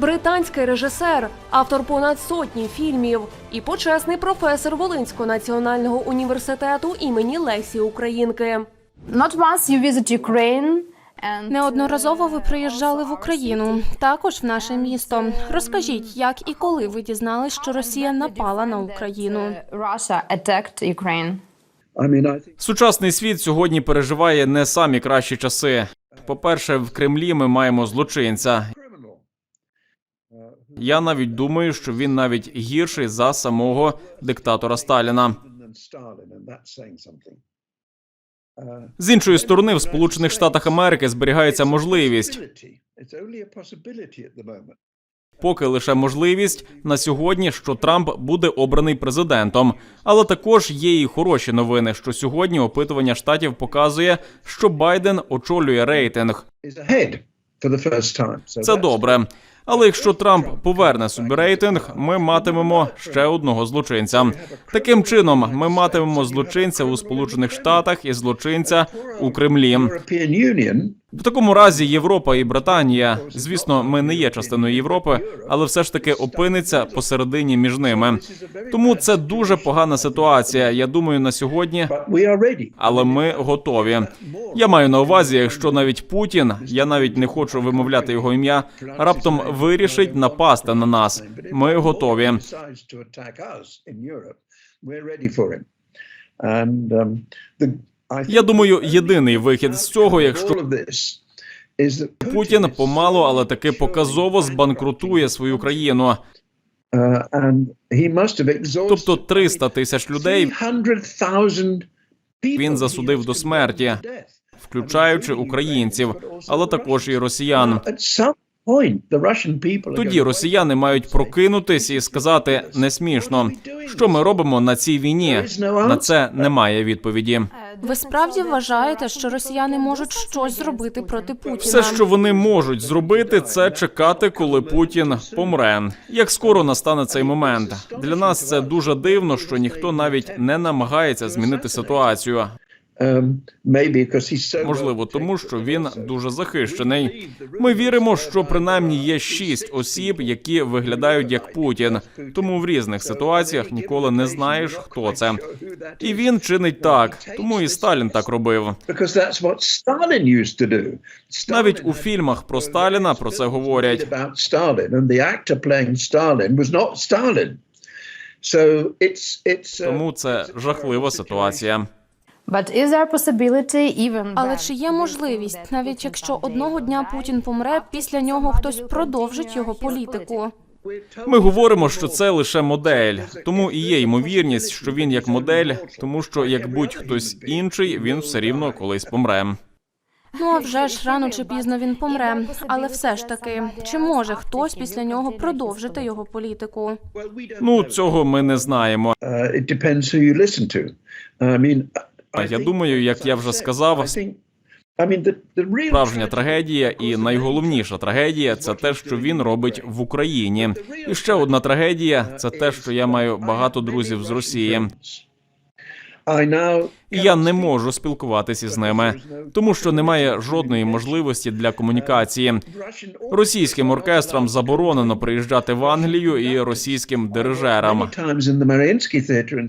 Британський режисер, автор понад сотні фільмів і почесний професор Волинського національного університету імені Лесі Українки. Not once you visit Ukraine Неодноразово ви приїжджали в Україну, також в наше місто. Розкажіть, як і коли ви дізнались, що Росія напала на Україну? Сучасний світ сьогодні переживає не самі кращі часи. По-перше, в Кремлі ми маємо злочинця. Я навіть думаю, що він навіть гірший за самого диктатора Сталіна. З іншої сторони, в Сполучених Штатах Америки зберігається можливість, поки лише можливість на сьогодні, що Трамп буде обраний президентом. Але також є і хороші новини, що сьогодні опитування штатів показує, що Байден очолює рейтинг. Це добре. Але якщо Трамп поверне собі рейтинг, ми матимемо ще одного злочинця. Таким чином, ми матимемо злочинця у Сполучених Штатах і злочинця у Кремлі. В такому разі Європа і Британія, звісно, ми не є частиною Європи, але все ж таки опиниться посередині між ними. Тому це дуже погана ситуація. Я думаю, на сьогодні. Але ми готові. Я маю на увазі, якщо навіть Путін, я навіть не хочу вимовляти його ім'я, раптом вирішить напасти на нас. Ми готові. And um, the Я думаю, єдиний вихід з цього, якщо Путін is помалу, але таки показово збанкрутує свою країну. Тобто 300 тисяч людей, 300,000 people Він засудив до смерті, включаючи українців, але також і росіян. Тоді росіяни мають прокинутись і сказати не смішно, що ми робимо на цій війні. На це немає відповіді. Ви справді вважаєте, що росіяни можуть щось зробити проти Путіна? Все, що вони можуть зробити, це чекати, коли Путін помре. Як скоро настане цей момент? Для нас це дуже дивно, що ніхто навіть не намагається змінити ситуацію. So Можливо, тому що він дуже захищений. Ми віримо, що принаймні є шість осіб, які виглядають як Путін. Тому в різних ситуаціях ніколи не знаєш, хто це. І він чинить так. Тому і Сталін так робив. Навіть у фільмах про Сталіна про це говорять. it's. uh, Тому це жахлива ситуація. Але чи є можливість, навіть якщо одного дня Путін помре, після нього хтось продовжить його політику? Ми говоримо, що це лише модель, тому і є ймовірність, що він як модель, тому що як будь-хтось інший, він все рівно колись помре. Ну а вже ж рано чи пізно він помре. Але все ж таки, чи може хтось після нього продовжити його політику? Ну цього ми не знаємо. uh, it depends who you listen to. I mean, А я думаю, як я вже сказав, справжня трагедія і найголовніша трагедія це те, що він робить в Україні. І ще одна трагедія це те, що я маю багато друзів з Росії. І я не можу спілкуватися з ними, тому що немає жодної можливості для комунікації. Російським оркестрам заборонено приїжджати в Англію і російським дирижерам.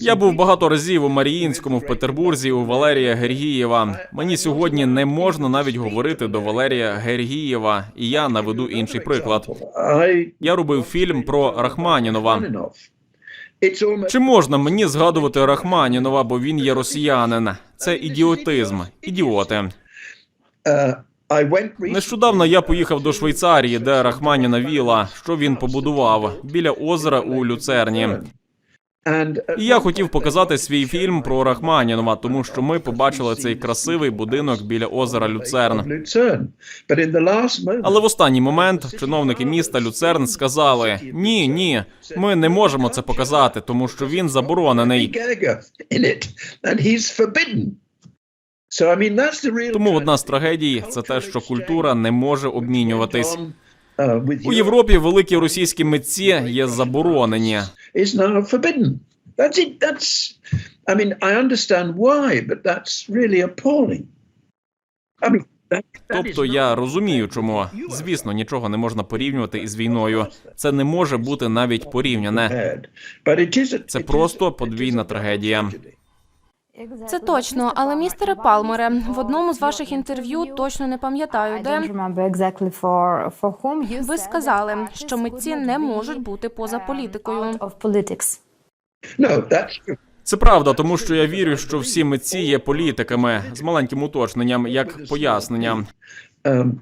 Я був багато разів у Маріїнському, в Петербурзі, у Валерія Гергієва. Мені сьогодні не можна навіть говорити до Валерія Гергієва, і я наведу інший приклад. Я робив фільм про Рахманінова. Чи можна мені згадувати Рахманінова, бо він є росіянин? Це ідіотизм, ідіоти. Нещодавно я поїхав до Швейцарії, де Рахманіна віла, що він побудував біля озера у Люцерні. Uh, І я хотів показати свій фільм про Рахманінова, тому що ми побачили цей красивий будинок біля озера Люцерн. Але в останній момент чиновники міста Люцерн сказали: ні, ні, ми не можемо це показати, тому що він заборонений. Тому одна з трагедій це те, що культура не може обмінюватись. Uh, У Європі великі російські митці є заборонені. That's it. That's. I mean, I understand why, but that's really appalling. I mean, Тобто я розумію, чому звісно нічого не можна порівнювати із війною. Це не може бути навіть порівняне. Це просто подвійна трагедія. Це точно, але містере Палмере, в одному з ваших інтерв'ю точно не пам'ятаю, де ви сказали, що митці не можуть бути поза um, політикою. Це правда, тому що я вірю, що всі митці є політиками з маленьким уточненням, як пояснення. Um, you know, the artist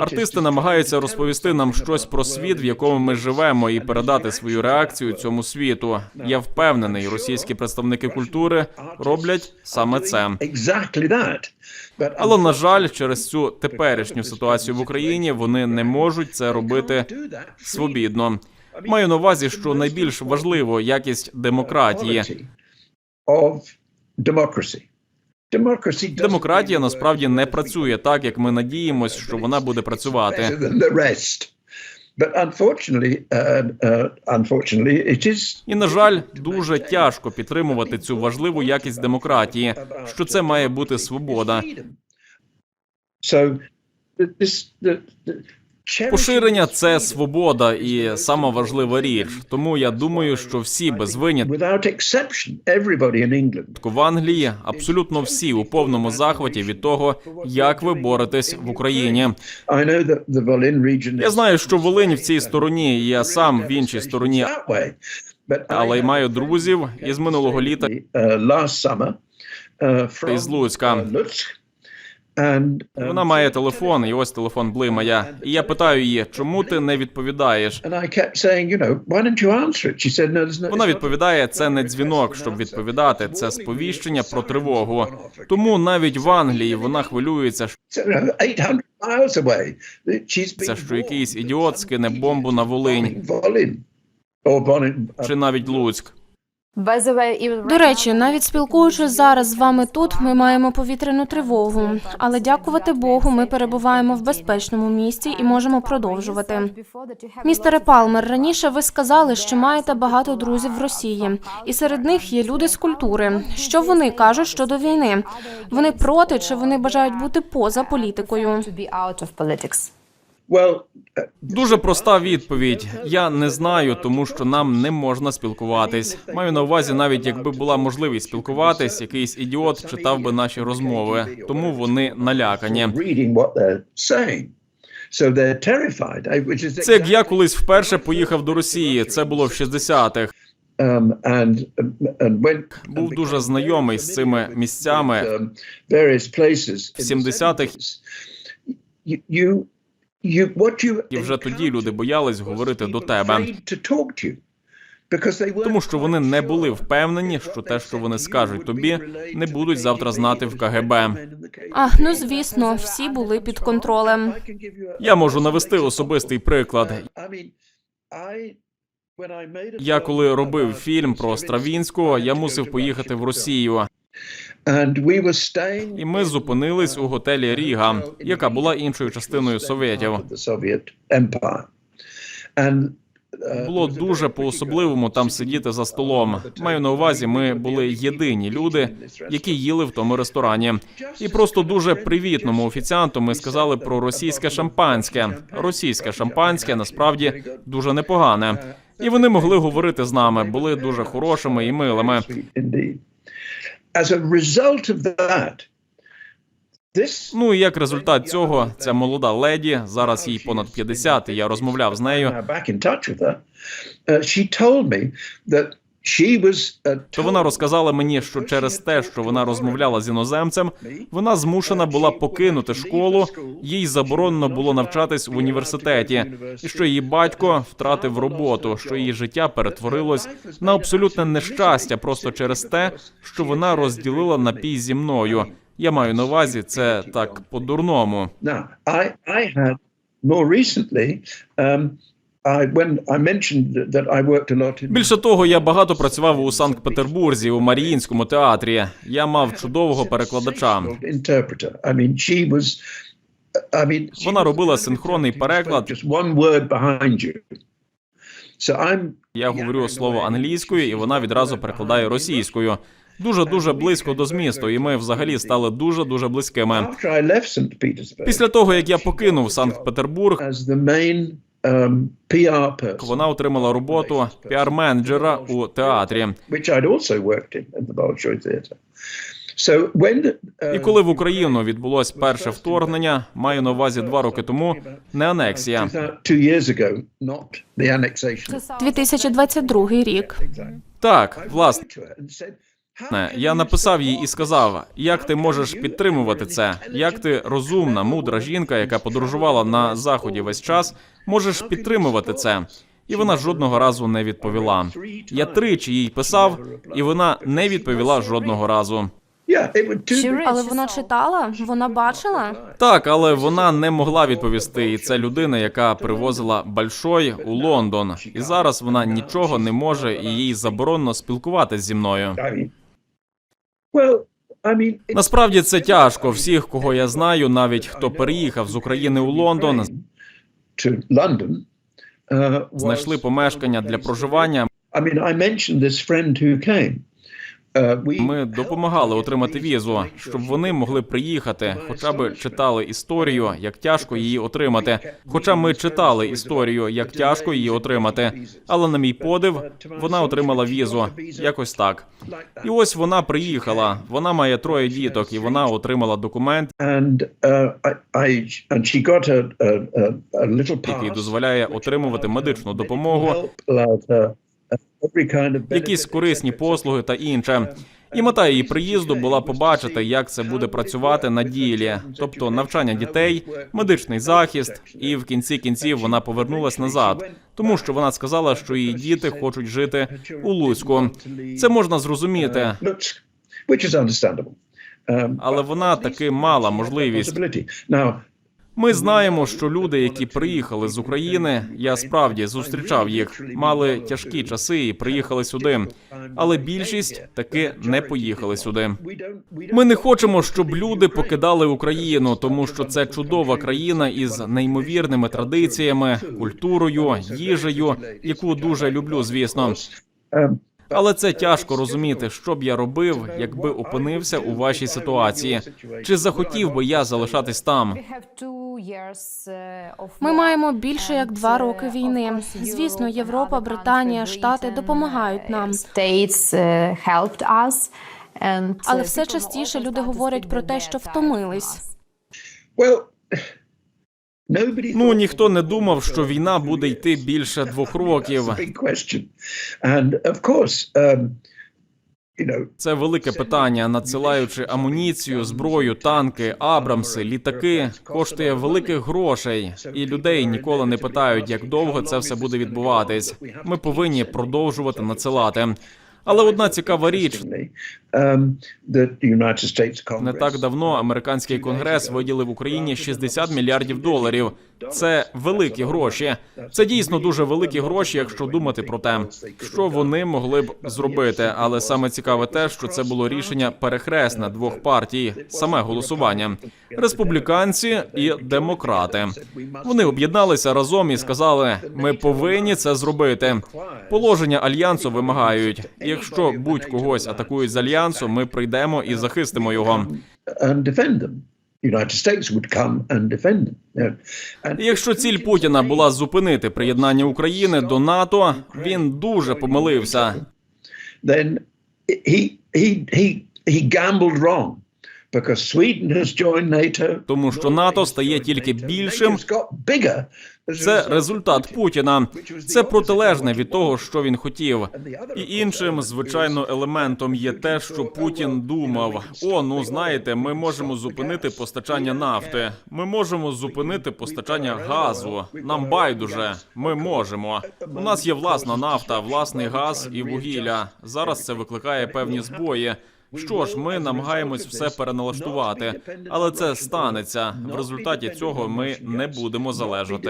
Артисти намагаються розповісти нам щось про світ, в якому ми живемо, і передати свою реакцію цьому світу. Я впевнений, російські представники культури роблять саме це. Але на жаль, через цю теперішню ситуацію в Україні вони не можуть це робити свобідно. Маю на увазі, що найбільш важливо якість демократії. Демократія насправді не працює так, як ми надіємось, що вона буде працювати. uh, uh, І на жаль, дуже тяжко підтримувати цю важливу якість демократії. Що це має бути свобода. Поширення це свобода і сама важлива річ. Тому я думаю, що всі без винятку в Англії абсолютно всі у повному захваті від того, як ви боретесь в Україні. Я знаю, що Волинь в цій стороні, і я сам в іншій стороні, але й маю друзів із минулого літа uh, uh, із Луцька. uh, Lutsk. And, um, Вона має телефон, і ось телефон блимає. І я питаю її, чому ти не відповідаєш? Вона відповідає: це не дзвінок, щоб відповідати. Це сповіщення про тривогу. Тому навіть в Англії вона хвилюється, So, you know, 800 miles away. that She's що якийсь ідіот скине бомбу на Волинь Volyn. Чи навіть Луцьк. До речі, навіть спілкуючись зараз з вами тут, ми маємо повітряну тривогу. Але дякувати Богу, ми перебуваємо в безпечному місці і можемо продовжувати. Містере Палмер, раніше ви сказали, що маєте багато друзів в Росії, і серед них є люди з культури. Що вони кажуть щодо війни? Вони проти чи вони бажають бути поза політикою? Дуже проста відповідь. Я не знаю, тому що нам не можна спілкуватись. Маю на увазі, навіть якби була можливість спілкуватись, якийсь ідіот читав би наші розмови, тому вони налякані. Це як я колись вперше поїхав до Росії. Це було в 60-х. um, Був дуже знайомий з цими місцями. um, В 70-х. І вже тоді люди боялись говорити до тебе. Тому що вони не були впевнені, що те, що вони скажуть тобі, не будуть завтра знати в КГБ. А ну звісно, всі були під контролем. Я можу навести особистий приклад. A Я коли робив фільм про Стравінського, я мусив поїхати в Росію. І ми зупинились у готелі Ріга, яка була іншою частиною совєтів. uh, Було дуже по-особливому там сидіти за столом. Маю на увазі, ми були єдині люди, які їли в тому ресторані. І просто дуже привітному офіціанту ми сказали про російське шампанське. Російське шампанське насправді дуже непогане. І вони могли говорити з нами, були дуже хорошими і милими. As a result of that, Ну і як результат цього, ця молода леді зараз їй понад 50, і я розмовляв з нею. Uh, uh, То вона розказала мені, що через те, що вона розмовляла з іноземцем, вона змушена була покинути школу. Їй заборонено було навчатись в університеті, і що її батько втратив роботу, що її життя перетворилось на абсолютне нещастя просто через те, що вона розділила напій зі мною. Я маю на увазі це так по-дурному. Більше того, я багато працював у Санкт-Петербурзі у Маріїнському театрі. Я мав чудового перекладача. Вона робила синхронний переклад. Я говорю слово англійською, і вона відразу перекладає російською. дуже дуже близько до змісту, і ми взагалі стали дуже дуже близькими. Після того як я покинув Санкт-Петербург, um, person, вона отримала роботу піар-менеджера у театрі. uh, І коли в Україну відбулось перше вторгнення, маю на увазі два роки тому, не анексія. two years ago, not the 2022 рік. Так, власне, To her and said, "How can я написав їй і сказав, як ти можеш підтримувати це? Як ти розумна, мудра жінка, яка подорожувала на заході весь час, можеш підтримувати це? І вона жодного разу не відповіла. Я тричі їй писав, і вона не відповіла жодного разу. Але вона читала, вона бачила. Так, але вона не могла відповісти. І це людина, яка привозила Большой у Лондон. І зараз вона нічого не може, і їй заборонено спілкуватися зі мною. Насправді це тяжко. Всіх, кого я знаю, навіть хто переїхав з України у Лондон, to London. Uh, was- знайшли помешкання для проживання. Ми допомагали отримати візу, щоб вони могли приїхати, хоча б читали історію, як тяжко її отримати. Хоча ми читали історію, як тяжко її отримати. Але на мій подив, вона отримала візу. Якось так. І ось вона приїхала. Вона має троє діток, і вона отримала документ, uh, який дозволяє отримувати медичну допомогу, Якісь корисні послуги та інше. І мета її приїзду була побачити, як це буде працювати на ділі, тобто навчання дітей, медичний захист, і в кінці кінців вона повернулась назад, тому що вона сказала, що її діти хочуть жити у Луцьку. Це можна зрозуміти. Um, але вона таки мала можливість. Ми знаємо, що люди, які приїхали з України, я справді зустрічав їх, мали тяжкі часи і приїхали сюди. Але більшість таки не поїхали сюди. Ми не хочемо, щоб люди покидали Україну, тому що це чудова країна із неймовірними традиціями, культурою, їжею, яку дуже люблю, звісно. Але це тяжко розуміти, що б я робив, якби опинився у вашій ситуації. Чи захотів би я залишатись там? Ми маємо більше як два роки війни. Звісно, Європа, Британія, Штати допомагають нам. And, Але uh, все частіше люди говорять про те, що втомились. of us. well, nobody Ну ніхто не думав, що війна буде йти більше двох років. Um, Це велике питання. Надсилаючи амуніцію, зброю, танки, абрамси, літаки коштує великих грошей, і людей ніколи не питають, як довго це все буде відбуватись. Ми повинні продовжувати надсилати. Але одна цікава річ. Congress Не так давно американський конгрес виділив Україні 60 мільярдів доларів. Це великі гроші. Це дійсно дуже великі гроші, якщо думати про те, що вони могли б зробити. Але саме цікаве те, що це було рішення перехресне двох партій, саме голосування республіканці і демократи. Вони об'єдналися разом і сказали: ми повинні це зробити. Положення альянсу вимагають. Якщо будь-когось атакують з альянсу, ми прийдемо і захистимо його. Якщо ціль Путіна була зупинити приєднання України до НАТО, він дуже помилився. Тому що НАТО стає тільки більшим. Це результат Путіна. Це протилежне від того, що він хотів. І іншим, звичайно, елементом є те, що Путін думав: о, ну знаєте, ми можемо зупинити постачання нафти. Ми можемо зупинити постачання газу. Нам байдуже. Ми можемо. У нас є власна нафта, власний газ і вугілля. Зараз це викликає певні збої. Що ж, ми намагаємось все переналаштувати, але це станеться. В результаті цього ми не будемо залежати.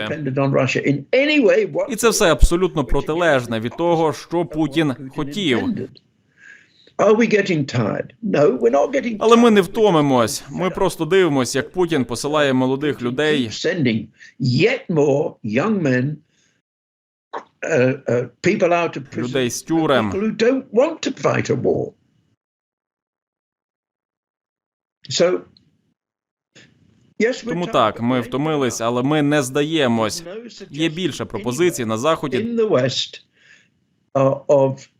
І це все абсолютно протилежне від того, що Путін хотів. Але ми не втомимось. Ми просто дивимось, як Путін посилає молодих людей, людей з тюрем, Тому так, ми втомились, але ми не здаємось. Є більше пропозицій на заході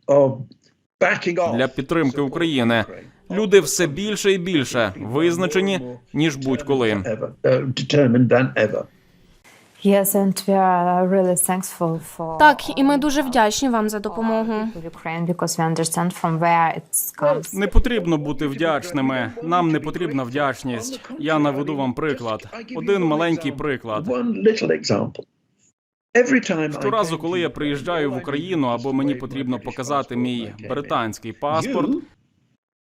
uh, для підтримки України. Люди все більше і більше визначені ніж будь-коли. Так, і ми дуже вдячні вам за допомогу. for Ukraine because we understand from where it comes. Не потрібно бути вдячними. Нам не потрібна вдячність. Я наведу вам приклад. Один маленький приклад. One little example. Every time I Щоразу, коли я приїжджаю в Україну або мені потрібно показати мій британський паспорт, You, even given the recent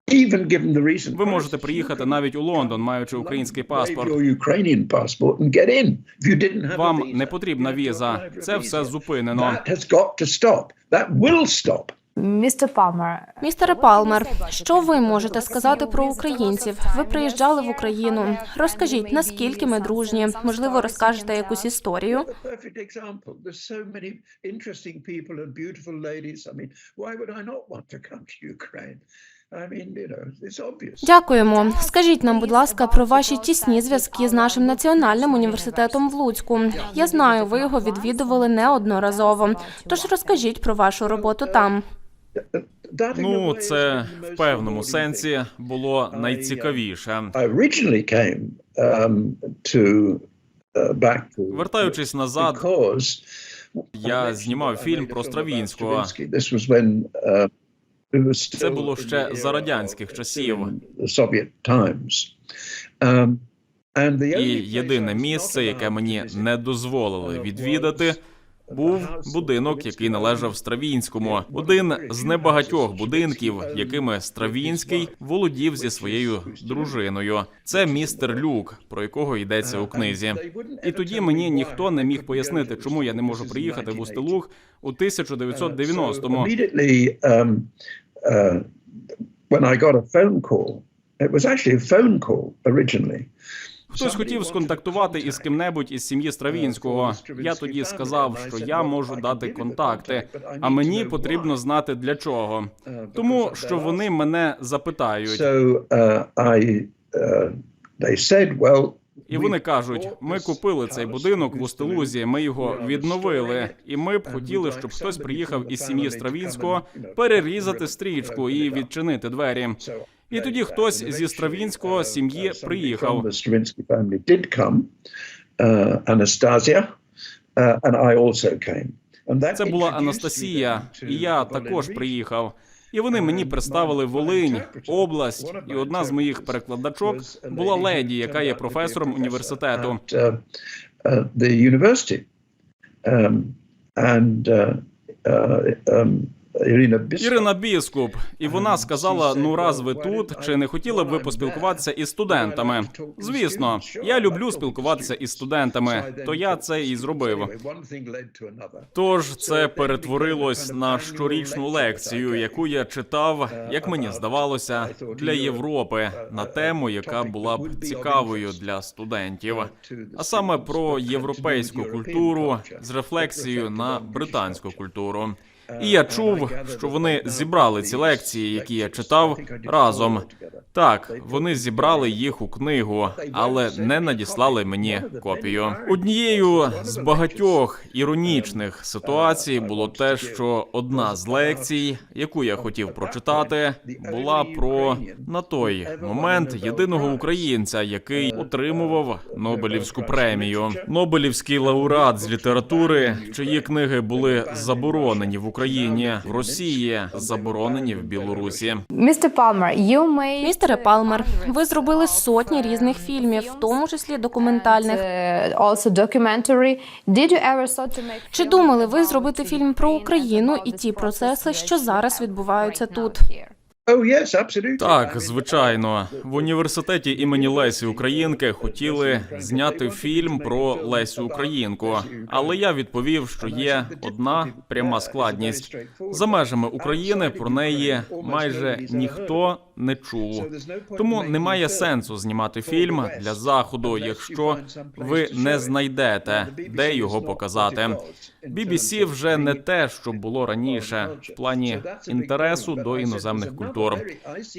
ви можете приїхати навіть у Лондон, маючи український паспорт. your Ukrainian passport and get in. If you didn't have a Вам не потрібна віза. Це все зупинено. That has got to stop. That will stop. Mr. Palmer, Містере Палмер, що ви можете сказати про українців? Ви приїжджали в Україну. Розкажіть, наскільки ми дружні? Можливо, розкажете якусь історію? Дякуємо. Скажіть нам, будь ласка, про ваші тісні зв'язки з нашим національним університетом в Луцьку. Я знаю, ви його відвідували неодноразово. Тож розкажіть про вашу роботу там. Ну, це в певному сенсі було найцікавіше. Um, uh, Вертаючись назад, я знімав фільм про Стравінського. Це було ще за радянських часів. Um, І єдине місце, яке мені не дозволили відвідати, був будинок, який належав Стравінському. Один з небагатьох будинків, якими Стравінський володів зі своєю дружиною. Це містер Люк, про якого йдеться у книзі. І тоді мені ніхто не міг пояснити, чому я не можу приїхати в Устилуг у 1990-му. Uh, when I got a phone call, it was actually a phone call originally. Хтось хотів сконтактувати із ким-небудь із сім'ї Стравінського. Я тоді сказав, що я можу дати контакти, а мені потрібно знати для чого. Тому що вони мене запитають, So uh, I, uh, they said, well, і вони кажуть: ми купили цей будинок в Устилузі, ми його відновили, і ми б хотіли, щоб хтось приїхав із сім'ї Стравінського перерізати стрічку і відчинити двері. І тоді хтось зі Стравінського сім'ї приїхав. Uh, uh, Це була Анастасія, і я також приїхав. І вони мені представили Волинь, область, і одна з моїх перекладачок була леді, яка є професором університету. Uh, uh, the university. Um, and uh, uh, um, Irina Biskup. Ірина Біскуп, і вона сказала: ну раз ви тут, чи не хотіли б ви поспілкуватися із студентами? Звісно, я люблю спілкуватися із студентами, то я це і зробив. Тож це перетворилось на щорічну лекцію, яку я читав, як мені здавалося, для Європи на тему, яка була б цікавою для студентів, а саме про європейську культуру з рефлексією на британську культуру. І я чув, що вони зібрали ці лекції, які я читав разом. Так, вони зібрали їх у книгу, але не надіслали мені копію. Однією з багатьох іронічних ситуацій було те, що одна з лекцій, яку я хотів прочитати, була про на той момент єдиного українця, який отримував Нобелівську премію. Нобелівський лауреат з літератури, чиї книги були заборонені в Україні, в Росії, заборонені в Білорусі. Mr. Palmer, you Містере Палмер, ви зробили сотні різних фільмів, в тому числі документальних. uh, also documentary. Did you ever thought to make Чи думали ви зробити фільм про Україну і ті процеси, що зараз відбуваються тут? Oh, Так, звичайно, в університеті імені Лесі Українки хотіли зняти фільм про Лесю Українку, але я відповів, що є одна пряма складність. За межами України. Про неї майже ніхто не чув. Тому немає сенсу знімати фільм для заходу, якщо ви не знайдете, де його показати. BBC вже не те, що було раніше в плані інтересу до іноземних культур.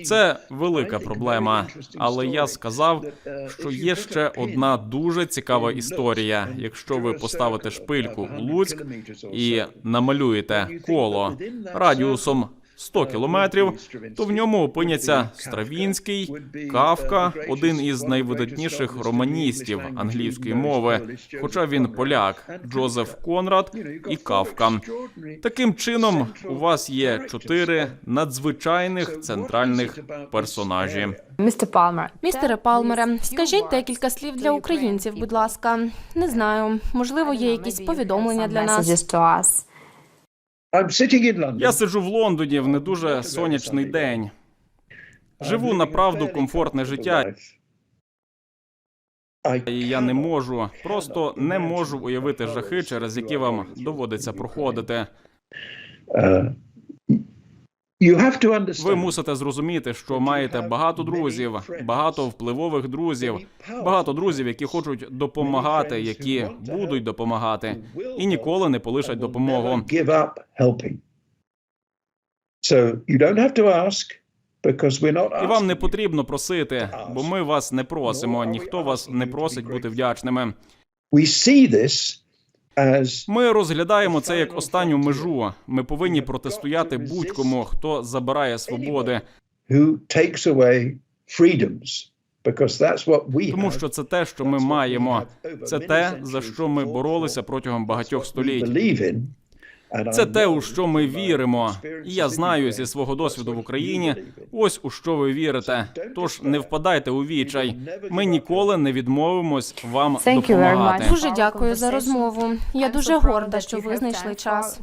Це велика проблема. Але я сказав, що є ще одна дуже цікава історія. Якщо ви поставите шпильку у Луцьк і намалюєте коло радіусом 100 кілометрів, то в ньому опиняться Стравінський, Кавка, один із найвидатніших романістів англійської мови, хоча він поляк, Джозеф Конрад і Кавка. Таким чином, у вас є чотири надзвичайних центральних персонажі. Mr. Palmer. Містере Палмере, скажіть декілька слів для українців, будь ласка. Не знаю, можливо, є якісь повідомлення для нас. Я сиджу в Лондоні в не дуже сонячний день. Живу направду комфортне життя, і я не можу, просто не можу уявити жахи, через які вам доводиться проходити. Uh, you have to understand. Ви мусите зрозуміти, що маєте багато друзів, багато впливових друзів, багато друзів, які хочуть допомагати, які будуть допомагати, і ніколи не полишать допомогу. І вам не потрібно просити, бо ми вас не просимо. Ніхто вас не просить бути вдячними. We see this Ми розглядаємо це як останню межу. Ми повинні протистояти будь-кому, хто забирає свободи, тому що це те, що ми маємо. Це те, за що ми боролися протягом багатьох століть. Це те, у що ми віримо. І я знаю зі свого досвіду в Україні. Ось у що ви вірите. Тож не впадайте у відчай. Ми ніколи не відмовимось вам допомагати. Дуже дякую за розмову. Я дуже горда, що ви знайшли час.